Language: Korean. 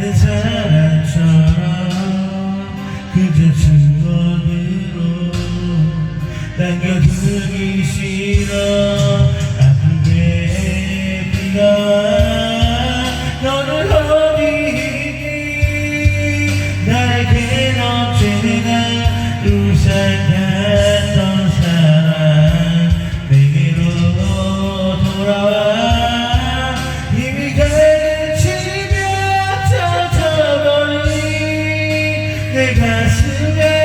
내 사랑처럼 그저 증언으로 당겨두기 싫어 아픈데 비가 너를 어디 나에겐 언제나 울살다 가슴에